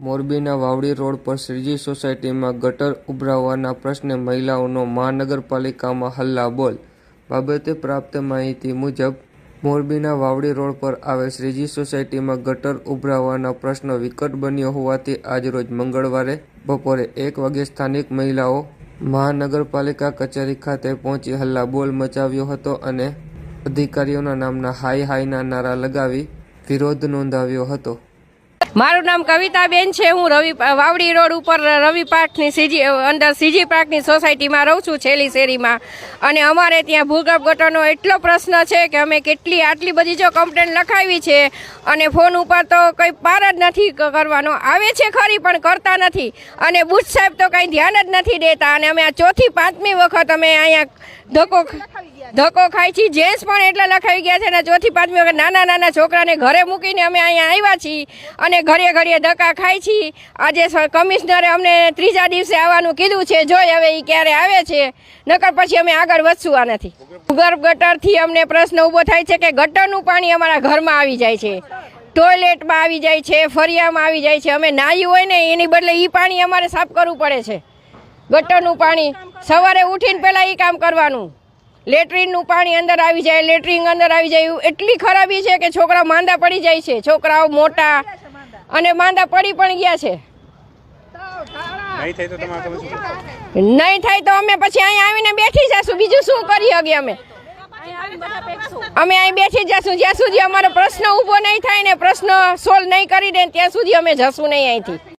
મોરબીના વાવડી રોડ પર શ્રીજી સોસાયટીમાં ગટર ઉભરાવવાના પ્રશ્ને મહિલાઓનો મહાનગરપાલિકામાં હલ્લાબોલ. બાબતે પ્રાપ્ત માહિતી મુજબ, મોરબીના વાવડી રોડ પર આવેલ શ્રીજી સોસાયટીમાં ગટર ઉભરાવવાના પ્રશ્ન વિકટ બન્યો હોવાથી આજરોજ મંગળવારે બપોરે એક વાગે સ્થાનિક મહિલાઓ મહાનગરપાલિકા કચેરી ખાતે પહોંચી હલ્લાબોલ મચાવ્યો હતો અને અધિકારીઓના નામના હાય હાયના નારા લગાવી વિરોધ નોંધાવ્યો હતો. મારું નામ કવિતાબેન છે. હું રવિ વાવડી રોડ ઉપર રવિ પાર્કની સીજી અંદર સીજી પાર્કની સોસાયટીમાં રહું છું, છેલ્લી શેરીમાં. અને અમારે ત્યાં ભૂગર્ભ ગટરનો એટલો પ્રશ્ન છે કે અમે કેટલી, આટલી બધી જો કમ્પ્લેન લખાવી છે અને ફોન ઉપર તો કંઈ પાર જ નથી કરવાનો. આવે છે ખરી, પણ કરતા નથી. અને બુટ સાહેબ તો કંઈ ધ્યાન જ નથી દેતા. અને અમે આ ચોથી, પાંચમી વખત અમે અહીંયા ધક્કો ધક્કો ખાઈ છે જેન્ટ્સ પણ એટલા લખાવી ગયા છે અને ચોથી, પાંચમી વખત નાના નાના છોકરાને ઘરે મૂકીને અમે અહીંયા આવ્યા છીએ. અને ઘરે ઘરે ધક્કા ખાય છીએ આજે કમિશનરે અમને ત્રીજા દિવસે આવવાનું કીધું છે, જોઈ હવે એ ક્યારે આવે છે. નકર પછી અમે આગળ વધશું નથી ભૂગર્ભ ગટરથી અમને પ્રશ્ન ઊભો થાય છે કે ગટરનું પાણી અમારા ઘરમાં આવી જાય છે. ટોયલેટમાં આવી જાય છે, ફરિયામાં આવી જાય છે. અમે નાહ્યું હોય ને એની બદલે એ પાણી અમારે સાફ કરવું પડે છે. ગટરનું પાણી સવારે ઉઠીને પહેલાં એ કામ કરવાનું. લેટ્રિનનું પાણી અંદર આવી જાય લેટ્રિન અંદર આવી જાય એટલી ખરાબી છે કે છોકરાઓ માંદા પડી જાય છે. છોકરાઓ મોટા અને માંદા પડી પણ ગયા છે. નહીં થાય તો અમે પછી અહીંયા આવીને બેઠી જશું. બીજું શું કરી શકીએ અમે? અમે અહીં બેઠી જશું. જ્યાં સુધી અમારો પ્રશ્ન ઊભો નહીં થાય ને પ્રશ્ન સોલ્વ નહીં કરી દે ત્યાં સુધી અમે જશું નહીં અહીંથી.